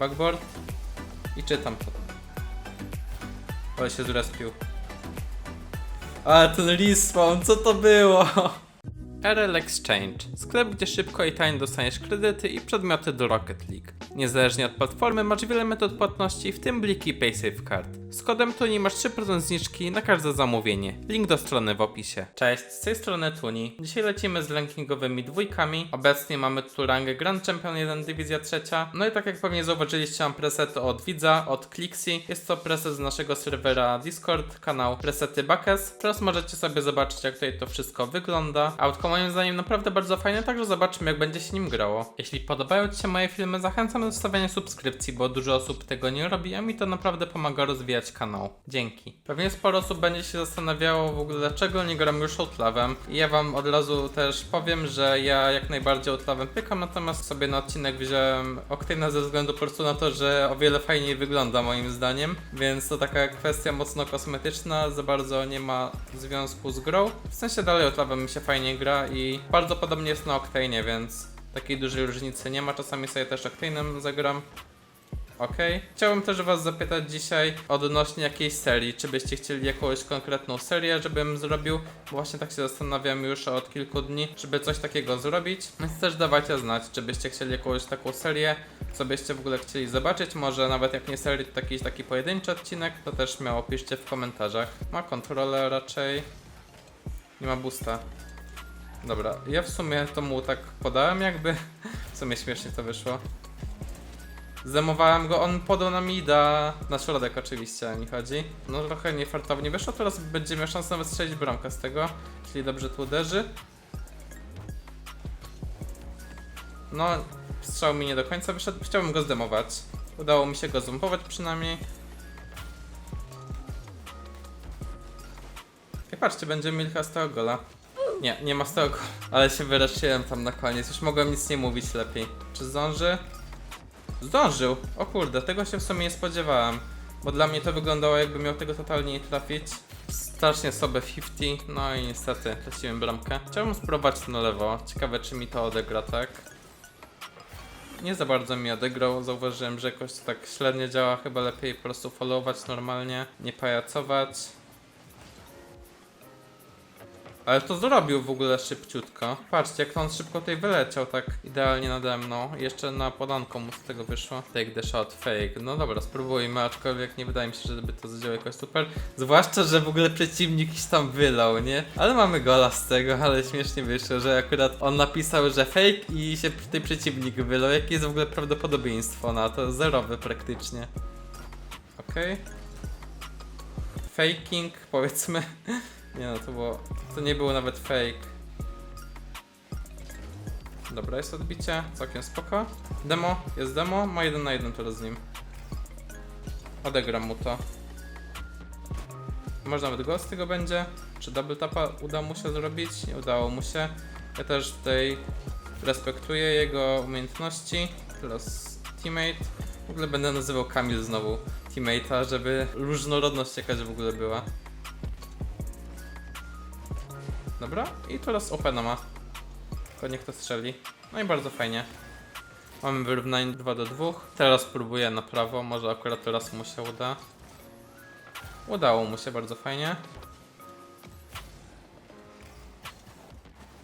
Backboard. I czytam to. Ale się zrespił. A ten respawn, co to było? RL Exchange. Sklep, gdzie szybko i taniej dostaniesz kredyty i przedmioty do Rocket League. Niezależnie od platformy masz wiele metod płatności, w tym bliki PaySafeCard. Z kodem TUNI masz 3% zniżki na każde zamówienie. Link do strony w opisie. Cześć, z tej strony TUNI. Dzisiaj lecimy z rankingowymi dwójkami. Obecnie mamy tu rangę Grand Champion 1 Dywizja trzecia. No i tak jak pewnie zauważyliście mam presety od Widza, od Clixi. Jest to preset z naszego serwera Discord, kanał Presety Bakes. Teraz możecie sobie zobaczyć jak tutaj to wszystko wygląda. Autko moim zdaniem naprawdę bardzo fajne, także zobaczmy jak będzie się nim grało. Jeśli podobają Ci się moje filmy, zachęcam do zostawiania subskrypcji, bo dużo osób tego nie robi, a mi to naprawdę pomaga rozwijać kanał. Dzięki. Pewnie sporo osób będzie się zastanawiało w ogóle dlaczego nie gram już Outlawem. I ja Wam od razu też powiem, że ja jak najbardziej Outlawem pykam, natomiast sobie na odcinek wziąłem Octane'a ze względu po prostu na to, że o wiele fajniej wygląda moim zdaniem, więc to taka kwestia mocno kosmetyczna, za bardzo nie ma związku z grą. W sensie dalej Outlawem mi się fajnie gra i bardzo podobnie jest na Octane'ie, więc takiej dużej różnicy nie ma. Czasami sobie też Octane'em zagram. Okej. Chciałbym też Was zapytać dzisiaj odnośnie jakiejś serii. Czy byście chcieli jakąś konkretną serię, żebym zrobił? Właśnie tak się zastanawiam już od kilku dni, żeby coś takiego zrobić. Więc też dawajcie znać, czy byście chcieli jakąś taką serię, co byście w ogóle chcieli zobaczyć. Może nawet jak nie serię, to jakiś taki pojedynczy odcinek, to też śmiało piszcie w komentarzach. Ma kontrolę raczej. Nie ma boosta. Dobra, ja w sumie to mu tak podałem jakby. W sumie śmiesznie to wyszło. Zdemowałem go, on podał na mida, na środek oczywiście mi chodzi. No trochę niefartownie wyszło, teraz będzie miał szansę nawet strzelić bramkę z tego, jeśli dobrze tu uderzy. No, strzał mi nie do końca wyszedł, chciałbym go zdemować. Udało mi się go zumpować przynajmniej. I patrzcie, będziemy mieli chyba z tego gola. Nie, nie ma z tego gola, ale się wyraziłem tam na koniec, już mogłem nic nie mówić lepiej. Czy zdąży? Zdążył! O kurde, tego się w sumie nie spodziewałem. Bo dla mnie to wyglądało jakby miał tego totalnie nie trafić. Strasznie sobie 50, no i niestety traciłem bramkę. Chciałbym spróbować na lewo. Ciekawe czy mi to odegra, tak? Nie za bardzo mi odegrał. Zauważyłem, że jakoś tak średnio działa. Chyba lepiej po prostu followować normalnie, nie pajacować. Ale to zrobił w ogóle szybciutko. Patrzcie, jak on szybko tutaj wyleciał, tak idealnie nade mną. Jeszcze na podanką mu z tego wyszło. Take the shot, fake. No dobra, spróbujmy, aczkolwiek nie wydaje mi się, żeby to zadziałało jakoś super. Zwłaszcza, że w ogóle przeciwnik iś tam wylał, nie? Ale mamy gola z tego, ale śmiesznie wyszło, że akurat on napisał, że fake i się tutaj przeciwnik wylał. Jakie jest w ogóle prawdopodobieństwo na to? Zerowe praktycznie. Okej. Faking, powiedzmy. Nie no, to było. To nie było nawet fake. Dobra, jest odbicie, całkiem spoko. Demo, jest demo, ma jeden na jeden teraz z nim. Odegram mu to. Może nawet gol z tego będzie. Czy double tapa uda mu się zrobić? Nie udało mu się. Ja też tutaj respektuję jego umiejętności. Teraz teammate. W ogóle będę nazywał Kamil znowu teammate'a, żeby różnorodność jakaś w ogóle była. Dobra, i teraz Opena ma. Tylko niech to strzeli. No i bardzo fajnie. Mamy wyrównanie 2 do 2. Teraz próbuję na prawo, może akurat teraz mu się uda. Udało mu się bardzo fajnie.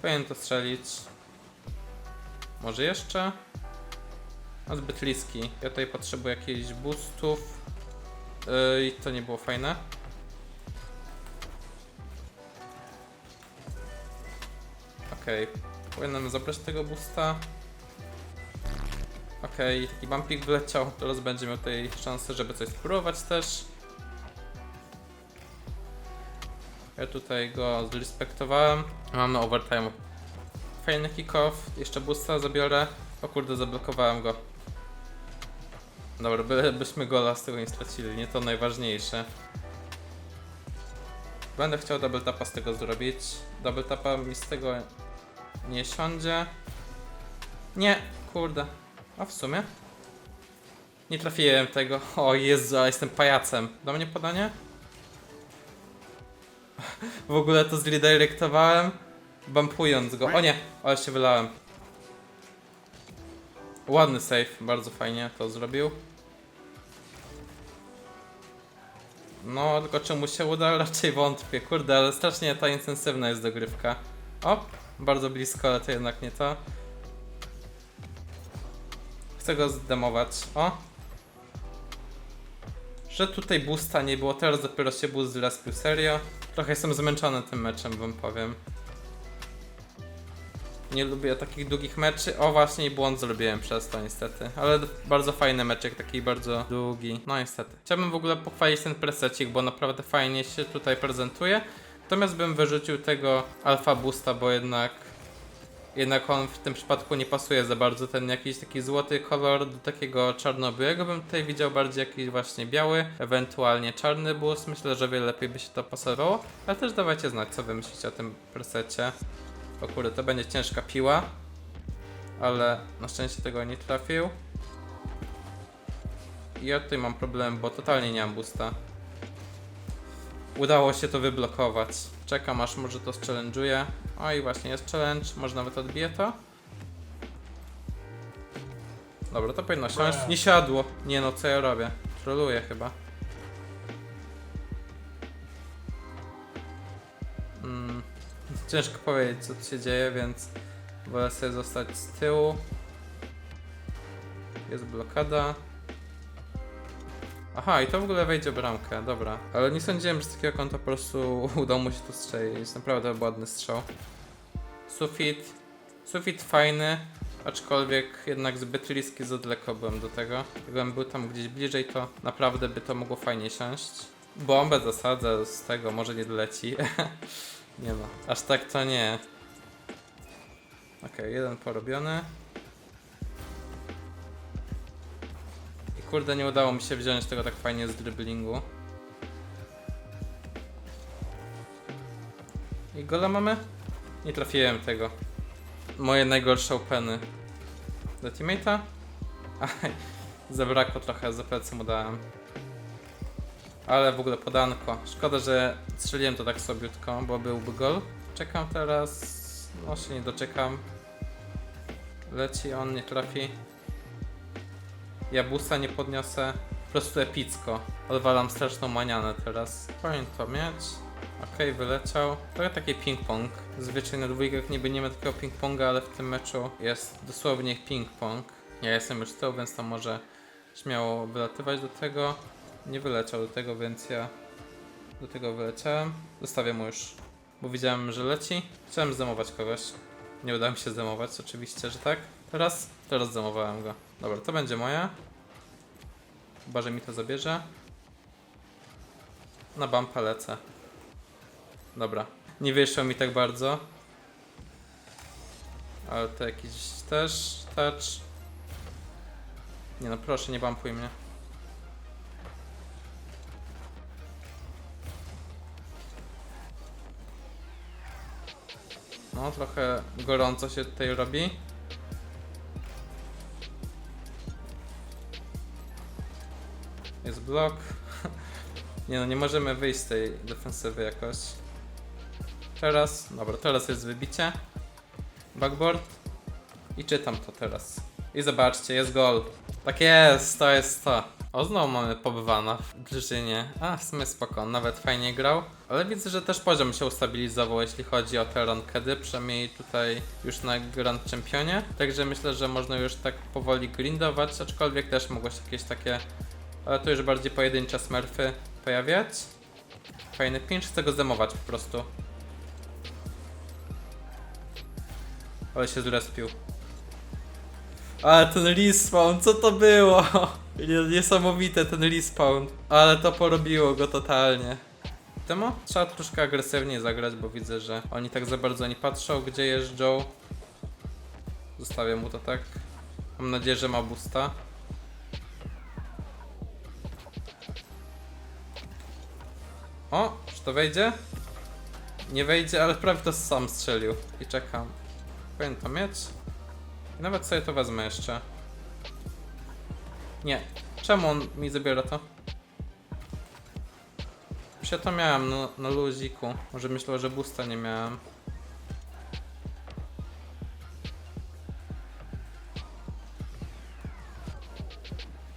Powinien to strzelić. Może jeszcze? No zbyt liski. Ja tutaj potrzebuję jakichś boostów. Yy, I to nie było fajne. Okej, powinienem zabrać tego boosta. Okej, i bumpik wleciał, teraz będzie miał tutaj szansę, żeby coś spróbować też. Ja tutaj go zrespektowałem. Mamy overtime. Fajny kick-off, jeszcze boosta zabiorę. O kurde, zablokowałem go. Dobra, by, byśmy gola z tego nie stracili, nie to najważniejsze. Będę chciał double tapa z tego zrobić. Double tapa mi z tego nie siądzie. Nie, kurde. A w sumie? Nie trafiłem tego. O Jezu, a jestem pajacem. Do mnie podanie? W ogóle to zredirectowałem, bumpując go. O nie, ale się wylałem. Ładny save, bardzo fajnie to zrobił. No, tylko czy mu się uda? Raczej wątpię. Kurde, ale strasznie ta intensywna jest dogrywka. O, bardzo blisko, ale to jednak nie to. Chcę go zdemować. O! Że tutaj boosta nie było, teraz dopiero się boost zrespił, serio. Trochę jestem zmęczony tym meczem, wam powiem. Nie lubię takich długich meczy. O, właśnie i błąd zrobiłem przez to niestety. Ale bardzo fajny meczek, taki bardzo długi. No niestety. Chciałbym w ogóle pochwalić ten presecik, bo naprawdę fajnie się tutaj prezentuje. Natomiast bym wyrzucił tego alfa boosta, bo jednak jednak on w tym przypadku nie pasuje za bardzo. Ten jakiś taki złoty kolor do takiego czarno-białego bym tutaj widział bardziej jakiś właśnie biały, ewentualnie czarny boost. Myślę, że wiele lepiej by się to pasowało. Ale też dawajcie znać, co wy myślicie o tym presecie. O kurde, to będzie ciężka piła. Ale na szczęście tego nie trafił. I ja tutaj mam problem, bo totalnie nie mam boosta. Udało się to wyblokować. Czekam aż może to challenge'uje. O i właśnie jest challenge, może nawet odbiję to. Dobra, to powinno siąść. Nie siadło. Nie no, co ja robię? Troluję chyba. Mm, ciężko powiedzieć co tu się dzieje, więc wolę sobie zostać z tyłu. Jest blokada. Aha, i to w ogóle wejdzie bramkę, dobra. Ale nie sądziłem, że z takiego kąta po prostu udało mu się tu strzelić. Naprawdę ładny strzał. Sufit. Sufit fajny, aczkolwiek jednak zbyt riski za daleko byłem do tego. Jakbym był tam gdzieś bliżej, to naprawdę by to mogło fajnie siąść. Bombę zasadzę z tego, może nie doleci. nie no, aż tak to nie. Okej, jeden porobiony. Kurde, nie udało mi się wziąć tego tak fajnie z driblingu. I gola mamy? Nie trafiłem tego. Moje najgorsze openy. Do teammate'a? Aj, zabrakło trochę, za plecy mu dałem. Ale w ogóle podanko. Szkoda, że strzeliłem to tak sobiutko, bo byłby gol. Czekam teraz. No się nie doczekam. Leci on, nie trafi. Ja busa nie podniosę. Po prostu epicko. Odwalam straszną manianę teraz. Powinien to mieć. Okej, wyleciał. Trochę taki ping-pong. Zazwyczaj na dwójkach niby nie ma takiego ping-ponga, ale w tym meczu jest dosłownie ping-pong. Ja jestem już z tyłu, więc tam może śmiało wylatywać do tego. Nie wyleciał do tego, więc ja do tego wyleciałem. Zostawię mu już, bo widziałem, że leci. Chciałem zdemować kogoś. Nie udało mi się zdemować, oczywiście, że tak. Teraz, teraz zdemowałem go. Dobra, to będzie moja. Chyba, że mi to zabierze. Na bumpa lecę. Dobra. Nie wyszło mi tak bardzo. Ale to jakiś też touch. Nie no, proszę, nie bumpuj mnie. No, trochę gorąco się tutaj robi. Jest blok. Nie no, nie możemy wyjść z tej defensywy jakoś. Teraz, dobra, teraz jest wybicie. Backboard. I czytam to teraz. I zobaczcie, jest gol. Tak jest, to jest to. O, znowu mamy pobywana w drużynie. A, w sumie spoko, nawet fajnie grał. Ale widzę, że też poziom się ustabilizował, jeśli chodzi o te rankedy, przynajmniej tutaj już na Grand Championie. Także myślę, że można już tak powoli grindować, aczkolwiek też mogło się jakieś takie, ale to już bardziej pojedyncze smurfy pojawiać. Fajny pinch, chcę go zdemować po prostu. Ale się zrespił. Ale ten respawn, co to było? Nie- Niesamowite ten respawn. Ale to porobiło go totalnie. Temu trzeba troszkę agresywniej zagrać, bo widzę, że oni tak za bardzo nie patrzą, gdzie jeżdżą. Zostawię mu to tak. Mam nadzieję, że ma boosta. O, czy to wejdzie? Nie wejdzie, ale prawie to sam strzelił. I czekam. To mieć. I nawet sobie to wezmę jeszcze. Nie. Czemu on mi zabiera to? Już ja to miałem na, luziku. Może myślał, że boosta nie miałem.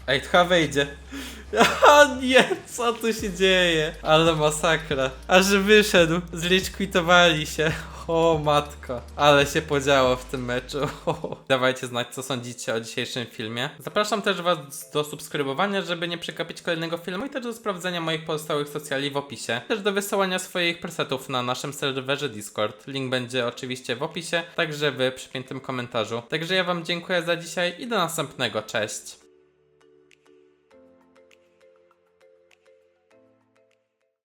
Ej, tcha wejdzie. O nie, co tu się dzieje? Ale masakra. Aż wyszedł. Zliczkwitowali się. O matko. Ale się podziało w tym meczu. Dawajcie znać, co sądzicie o dzisiejszym filmie. Zapraszam też was do subskrybowania, żeby nie przegapić kolejnego filmu i też do sprawdzenia moich pozostałych socjali w opisie. Też do wysyłania swoich presetów na naszym serwerze Discord. Link będzie oczywiście w opisie, także w przypiętym komentarzu. Także ja wam dziękuję za dzisiaj i do następnego. Cześć.